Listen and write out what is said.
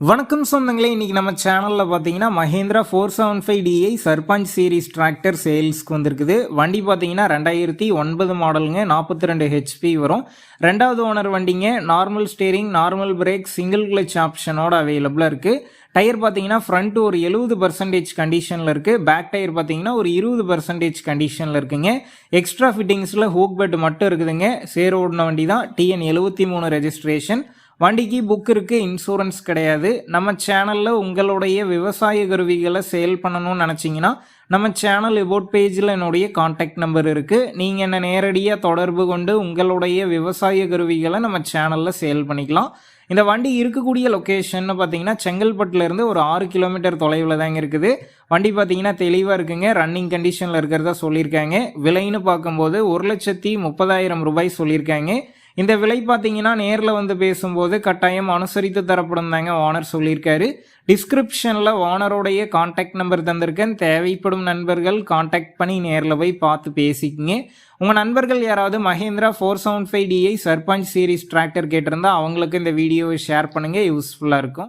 வணக்கம் சொந்தங்களே இன்றைக்கி நம்ம சேனலில் பார்த்தீங்கன்னா Mahindra four seven five DI Sarpanch series tractor சேல்ஸ்க்கு வந்திருக்குது. வண்டி பார்த்தீங்கன்னா ரெண்டாயிரத்தி ஒன்பது மாடலுங்க நாற்பத்தி ரெண்டு ஹெச்பி வரும். ரெண்டாவது ஓனர் வண்டிங்க normal steering normal brake single clutch ஆப்ஷனோட அவைலபிளாக இருக்குது டயர் பார்த்தீங்கன்னா ஃப்ரண்ட் ஒரு எழுபது பர்சன்டேஜ் கண்டிஷனில் இருக்குது பேக் டயர் பார்த்தீங்கன்னா ஒரு இருபது பர்சன்டேஜ் கண்டிஷனில் இருக்குங்க. எக்ஸ்ட்ரா ஃபிட்டிங்ஸில் ஹூக் பெட் மட்டும் இருக்குதுங்க. சேர் ஓடின வண்டி தான் டிஎன் எழுபத்தி மூணு ரெஜிஸ்ட்ரேஷன் வண்டிக்கு புக் இருக்குது இன்சூரன்ஸ் கிடையாது. நம்ம சேனலில் உங்களுடைய விவசாய கருவிகளை சேல் பண்ணணும்னு நினச்சிங்கன்னா நம்ம சேனல் எபோட் பேஜில் என்னுடைய காண்டாக்ட் நம்பர் இருக்குது நீங்கள் என்ன நேரடியாக தொடர்பு கொண்டு உங்களுடைய விவசாய கருவிகளை நம்ம சேனலில் சேல் பண்ணிக்கலாம். இந்த வண்டி இருக்கக்கூடிய லொக்கேஷன் பார்த்தீங்கன்னா செங்கல்பட்டுலேருந்து ஒரு ஆறு கிலோமீட்டர் தொலைவில் தாங்க இருக்குது. வண்டி பார்த்தீங்கன்னா தெளிவாக இருக்குங்க. ரன்னிங் கண்டிஷனில் இருக்கிறதா சொல்லியிருக்காங்க. விலைன்னு பார்க்கும்போது ஒரு லட்சத்தி முப்பதாயிரம் ரூபாய் சொல்லியிருக்காங்க. இந்த விலை பார்த்தீங்கன்னா நேரில் வந்து பேசும்போது கட்டாயம் அனுசரித்து தரப்படும் தாங்க ஓனர் சொல்லியிருக்காரு. டிஸ்கிரிப்ஷனில் ஓனருடைய காண்டாக்ட் நம்பர் தந்திருக்கேன். தேவைப்படும் நண்பர்கள் காண்டாக்ட் பண்ணி நேரில் போய் பார்த்து பேசிக்கிங்க. உங்கள் நண்பர்கள் யாராவது Mahindra four seven five DI Sarpanch series tractor கேட்டிருந்தா அவங்களுக்கு இந்த வீடியோவை ஷேர் பண்ணுங்கள் யூஸ்ஃபுல்லாக இருக்கும்.